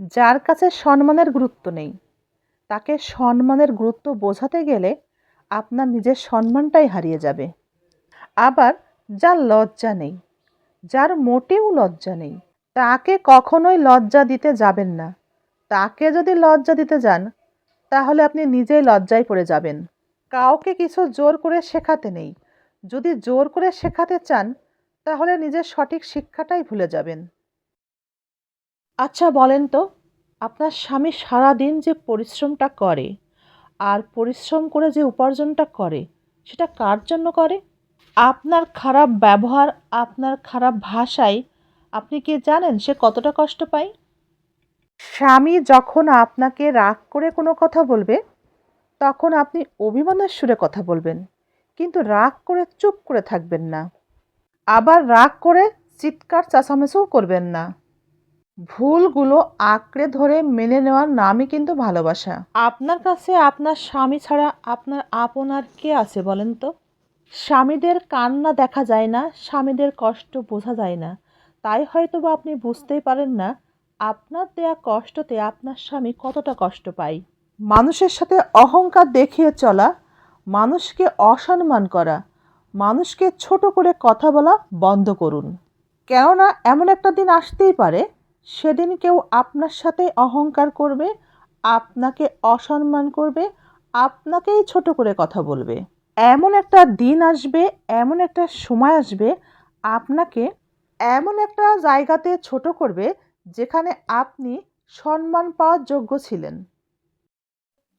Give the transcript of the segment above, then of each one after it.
যার কাছে সম্মানের গুরুত্ব নেই। তাকে সম্মানের গুরুত্ব বোঝাতে গেলে আপনার নিজের সম্মানটাই হারিয়ে যাবে। আবার যার লজ্জা নেই, যার মোটেও লজ্জা নেই, তাকে কখনোই লজ্জা দিতে যাবেন না। তাকে যদি লজ্জা দিতে যান, তাহলে আপনি নিজেই লজ্জায় পড়ে যাবেন। কাউকে কিছু জোর করে শেখাতে নেই। যদি জোর করে শেখাতে চান, তাহলে নিজের সঠিক শিক্ষাটাই ভুলে যাবেন। আচ্ছা বলেন তো, আপনার স্বামী সারাদিন যে পরিশ্রমটা করে আর পরিশ্রম করে যে উপার্জনটা করে, সেটা কার জন্য করে? আপনার খারাপ ব্যবহার, আপনার খারাপ ভাষায় আপনি কি জানেন সে কতটা কষ্ট পায়? স্বামী যখন আপনাকে রাগ করে কোনো কথা বলবে, তখন আপনি অভিমানের সুরে কথা বলবেন, কিন্তু রাগ করে চুপ করে থাকবেন না। আবার রাগ করে চিৎকার, চাচামেচিও করবেন না। ভুলগুলো আঁকড়ে ধরে মেনে নেওয়ার নামই কিন্তু ভালোবাসা। আপনার কাছে আপনার স্বামী ছাড়া আপনার আপনার কে আছে বলেন তো? স্বামীদের কান্না দেখা যায় না, স্বামীদের কষ্ট বোঝা যায় না। তাই হয়তো বা আপনি বুঝতেই পারেন না, আপনার দেয়া কষ্টতে আপনার স্বামী কতটা কষ্ট পায়। মানুষের সাথে অহংকার দেখিয়ে চলা, মানুষকে অসম্মান করা, মানুষকে ছোট করে কথা বলা বন্ধ করুন। কেননা এমন একটা দিন আসতেই পারে সেদিন কেউ আপনার সাথে অহংকার করবে, আপনাকে অসম্মান করবে, আপনাকেই ছোট করে কথা বলবে। এমন একটা দিন আসবে, এমন একটা সময় আসবে, আপনাকে এমন একটা জায়গাতে ছোট করবে যেখানে আপনি সম্মান পাওয়ার যোগ্য ছিলেন।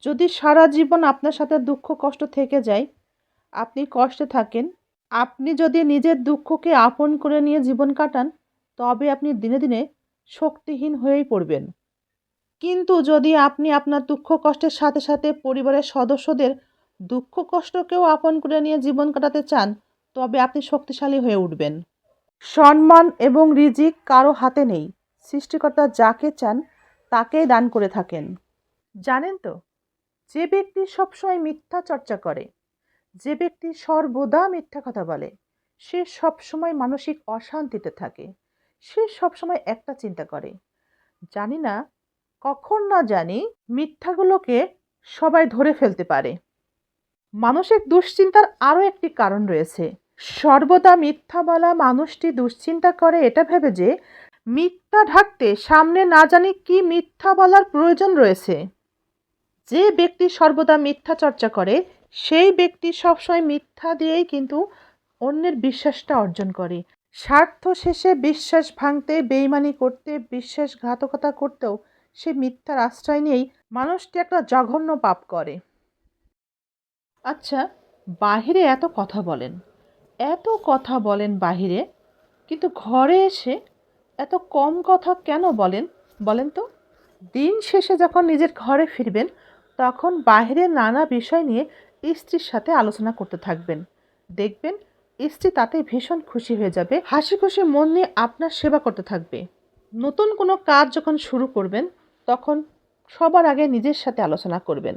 যদি সারা জীবন আপনার সাথে দুঃখ, কষ্ট থেকে যায়, আপনি কষ্টে থাকেন, আপনি যদি নিজের দুঃখকে আপন করে নিয়ে জীবন কাটান, তবে আপনি দিনে দিনে শক্তিহীন হয়েই পড়বেন। কিন্তু যদি আপনি আপনার দুঃখ কষ্টের সাথে সাথে পরিবারের সদস্যদের দুঃখ কষ্টকেও আপন করে নিয়ে জীবন কাটাতে চান, তবে আপনি শক্তিশালী হয়ে উঠবেন। সম্মান এবং রিজিক কারও হাতে নেই। সৃষ্টিকর্তা যাকে চান তাকেই দান করে থাকেন। জানেন তো, যে ব্যক্তি সবসময় মিথ্যা চর্চা করে, যে ব্যক্তি সর্বদা মিথ্যা কথা বলে, সে সবসময় মানসিক অশান্তিতে থাকে। সে সবসময় একটা চিন্তা করে। জানি না, কখন না জানি মিথ্যাগুলোকে সবাই ধরে ফেলতে পারে। মানসিক দুশ্চিন্তার আরও একটি কারণ রয়েছে। সর্বদা মিথ্যা বলা মানুষটি দুশ্চিন্তা করে এটা ভেবে যে মিথ্যা ঢাকতে সামনে না জানি কি মিথ্যা বলার প্রয়োজন রয়েছে। যে ব্যক্তি সর্বদা মিথ্যা চর্চা করে, সেই ব্যক্তি সবসময় মিথ্যা দিয়েই কিন্তু অন্যের বিশ্বাসটা অর্জন করে। স্বার্থ শেষে বিশ্বাস ভাঙতে, বেইমানি করতে, বিশ্বাসঘাতকতা করতেও সে মিথ্যার আশ্রয় নিয়েই মানুষটি একটা জঘন্য পাপ করে। আচ্ছা বাহিরে এত কথা বলেন। এত কথা বলেন বাহিরে, কিন্তু ঘরে এসে এত কম কথা কেন বলেন? বলেন তো। দিন শেষে যখন নিজের ঘরে ফিরবেন, তখন বাহিরের নানা বিষয় নিয়ে স্ত্রীর সাথে আলোচনা করতে থাকবেন। দেখবেন স্ত্রী তাতে ভীষণ খুশি হয়ে যাবে। হাসি খুশি মন নিয়ে আপনার সেবা করতে থাকবে। নতুন কোনো কাজ যখন শুরু করবেন, তখন সবার আগে নিজের সাথে আলোচনা করবেন।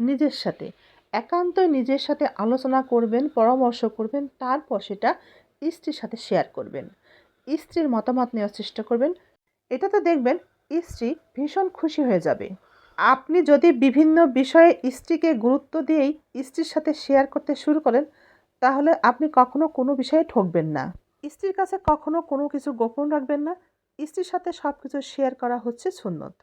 নিজের সাথে। একান্ত নিজের সাথে আলোচনা করবেন, পরামর্শ করবেন, তারপর সেটা স্ত্রীর সাথে শেয়ার করবেন। স্ত্রীর মতামত নেওয়ার চেষ্টা করবেন। এটাতে দেখবেন স্ত্রী ভীষণ খুশি হয়ে যাবে। আপনি যদি বিভিন্ন বিষয়ে স্ত্রীকে গুরুত্ব দিয়েই স্ত্রীর সাথে শেয়ার করতে শুরু করেন তাহলে আপনি কখনো কোনো বিষয়ে ঠকবেন না। স্ত্রীর কাছে কখনো কোনো কিছু গোপন রাখবেন না। স্ত্রীর সাথে সব কিছু শেয়ার করা হচ্ছে সুন্নত।